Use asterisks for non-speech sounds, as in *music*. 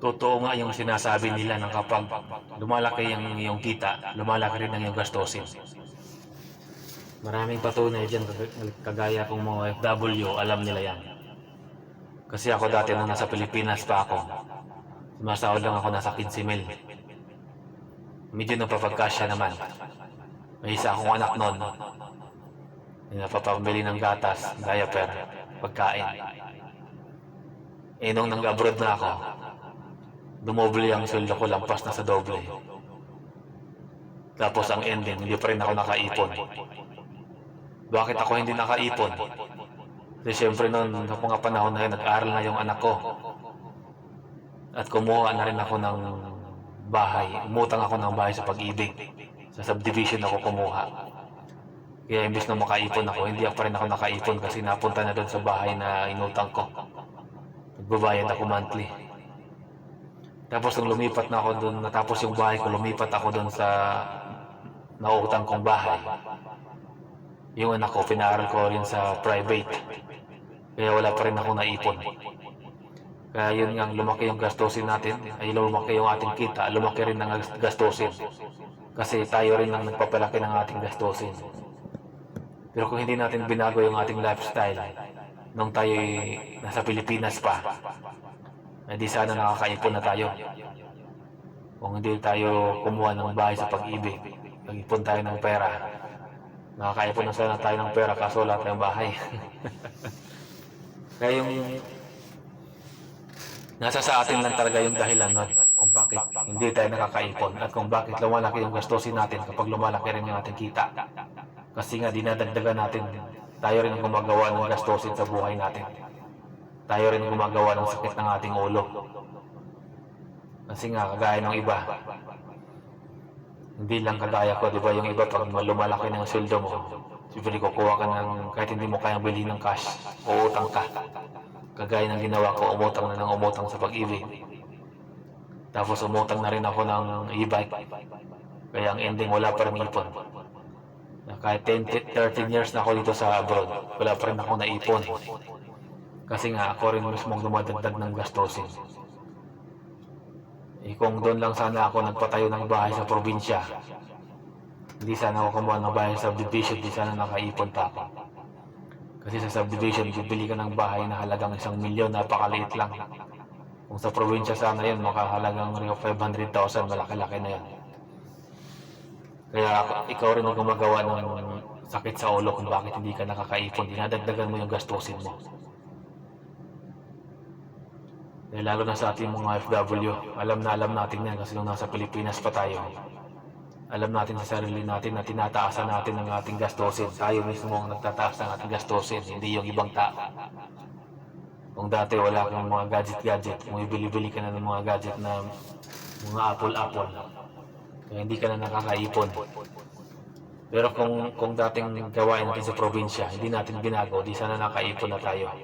totoo nga yung sinasabi nila ng kapag lumalaki yung iyong kita, lumalaki rin ang iyong gastusin. Maraming patunay dyan, kag- kagaya kong mga FW, alam nila yan. Kasi ako dati nung nasa Pilipinas pa ako, sumasahod lang ako nasa 15 mil. Medyo napapagkasya naman. May isa akong anak nun, na napapambili ng gatas, diaper, pagkain. Eh nung nag-abroad na ako, dumoble ang sweldo ko, lampas na sa doble. Tapos ang ending, hindi pa rin ako nakaipon. Bakit ako hindi nakaipon? Kasi syempre noon, sa mga panahon na yun, nag-aaral na yung anak ko. At kumuha na rin ako ng bahay. Umutang ako ng bahay sa pag-ibig. Sa subdivision ako kumuha. Kaya imbes na makaipon ako, hindi pa rin ako nakaipon kasi napunta na doon sa bahay na inutang ko. Nagbabayad ako monthly. Tapos nung lumipat na ako doon, natapos yung bahay ko, lumipat ako doon sa nautang kong bahay. Yung anak ko, pinaaral ko rin sa private. Kaya wala pa rin ako naipon. Kaya yun nga, lumaki yung gastusin natin, ay lumaki yung ating kita, lumaki rin ang gastusin. Kasi tayo rin ang nagpapalaki ng ating gastusin. Pero kung hindi natin binago yung ating lifestyle, nung tayo nasa Pilipinas pa, ay di sana nakakaipon na tayo. Kung hindi tayo kumuha ng bahay sa pag-ibig, nag-ipon tayo ng pera, nakakaipon na sana tayo ng pera kaso wala tayong bahay. *laughs* Kaya yung nasa sa atin lang talaga yung dahilan nun kung bakit hindi tayo nakakaipon at kung bakit lumalaki yung gastusin natin kapag lumalaki rin yung ating kita. Kasi nga dinadagdagan natin, tayo rin ang gumagawa ng gastusin sa buhay natin. Tayo rin gumagawa ng sakit ng ating ulo. Kasi nga, kagaya ng iba, hindi lang kagaya ko, di ba yung iba pag lumalaki ng sweldo mo, siyempre kukuha ka ng, kahit hindi mo kayang bilhin ng cash, uutang ka. Kagaya ng ginawa ko, umutang na ng umutang sa pag-ibig. Tapos umutang na rin ako ng e-bike. Kaya ang ending, wala pa rin ipon. Kahit 10, 13 years na ako dito sa abroad, wala pa rin ako naipon. Kasi nga, ako rin mismong dumadagdag ng gastusin. Eh kung doon lang sana ako nagpatayo ng bahay sa probinsya, hindi sana ako kumuha ng bahay sa subdivision, hindi sana nakaipon pa ako. Kasi sa subdivision, bibili ka ng bahay na halagang isang milyon, napakaliit lang. Kung sa probinsya sana yun, makahalagang 500,000, malaki-laki na yan. Kaya ikaw rin ang gumagawa ng sakit sa ulo kung bakit hindi ka nakakaipon, dinadagdagan mo yung gastusin mo. Eh, lalo na sa ating mga FW, alam na alam natin yan kasi nung nasa Pilipinas pa tayo. Alam natin sa sarili natin na tinataasan natin ang ating gastusin. Tayo mismo ang nagtataas ng ating gastusin, hindi yung ibang tao. Kung dati wala kang mga gadget-gadget, kung ibili-bili ka na ng mga gadget na mga apple-apple, kaya hindi ka na nakakaipon. Pero kung kung dating gawain natin sa probinsya, hindi natin binago, di sana nakaipon na tayo.